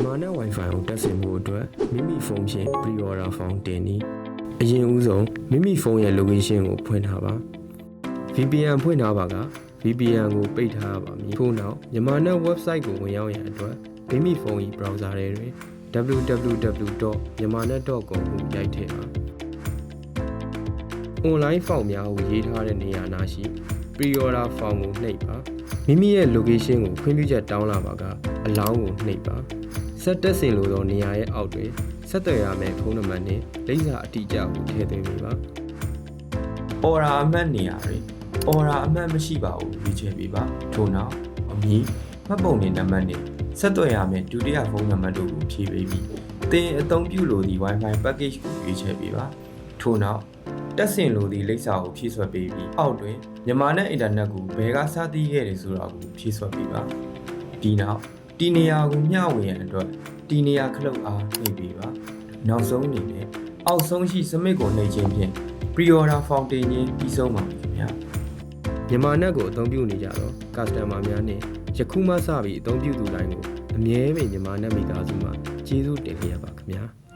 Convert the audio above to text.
မြန်မာနဲ့ Wi-Fi ကိုတက်ဆင်မှုအတွက်မိမိဖုန်းဖြင့် pre-order form တင်ပြီးအရင်ဦးဆုံးမိမိဖုန်းရဲ့ location ကိုဖွင့်ထားပါ VPN ဖွင့်ထားပါက VPN ကိုပိတ်ထားရပါမည်ထို့နောက်မြန်မာနဲ့ website ကိုဝင်ရောက်ရန်အတွက်မိမိဖုန်း၏ browser ထဲတွင် www.myanmarnet.com ကိုရိုက်ထည့်ပါ online form များကိုရေးထားတဲ့နေရာနာရှိ pre-order form ကိုနှိပ်ပါမိမိရဲ့ location ကိုခွင့်ပြုချက်တောင်းလာပါကအလောင်းကိုနှိပ်ပါ ဆက်တက်ဆင်လိုသောနေရာရဲ့အောက်တွင်ဆက်သွယ်ရမယ့်ဖုန်းနံပါတ်နှင့်လိပ်စာအတိအကျကိုထည့်သွင်းပေးပါအော်ရာအမှတ်နေရာတွင်အော်ရာအမှတ်မရှိပါဘူးရွေးချယ်ပေးပါထို့နောက်အမည်မှတ်ပုံတင်နံပါတ်နဲ့ဆက်သွယ်ရမယ့်ဒုတိယဖုန်းနံပါတ်တို့ကိုဖြည့်ပေးပြီးသင်အသုံးပြုလိုသည့် Wi-Fi package ကိုရွေးချယ်ပေးပါထို့နောက်တက်ဆင်လိုသည့်လိပ်စာကိုဖြည့်ဆွတ်ပေးပြီးအောက်တွင်မြန်မာနဲ့အင်တာနက်ကိုဘယ်ကစသည်ခဲ့တယ်ဆိုတာကိုဖြည့်ဆွတ်ပေးပါဒီနောက် တီနေရာကိုမျှဝေရန်အတွက်တီနေရာခလုတ်အားနှိပ်ပေးပါနောက်ဆုံးအနေနဲ့အောက်ဆုံးရှိစမစ်ကိုနှိပ်ခြင်းဖြင့် pre-order form တင်ခြင်းပြီးဆုံးပါပြီခင်ဗျာမြန်မာနက်ကိုအသုံးပြုနေကြသော customer များနှင့်ယခုမှစပြီးအသုံးပြုသူတိုင်းကိုအမြဲပင်မြန်မာနက်မိသားစုမှကျေးဇူးတင်လျက်ပါခင်ဗျာ။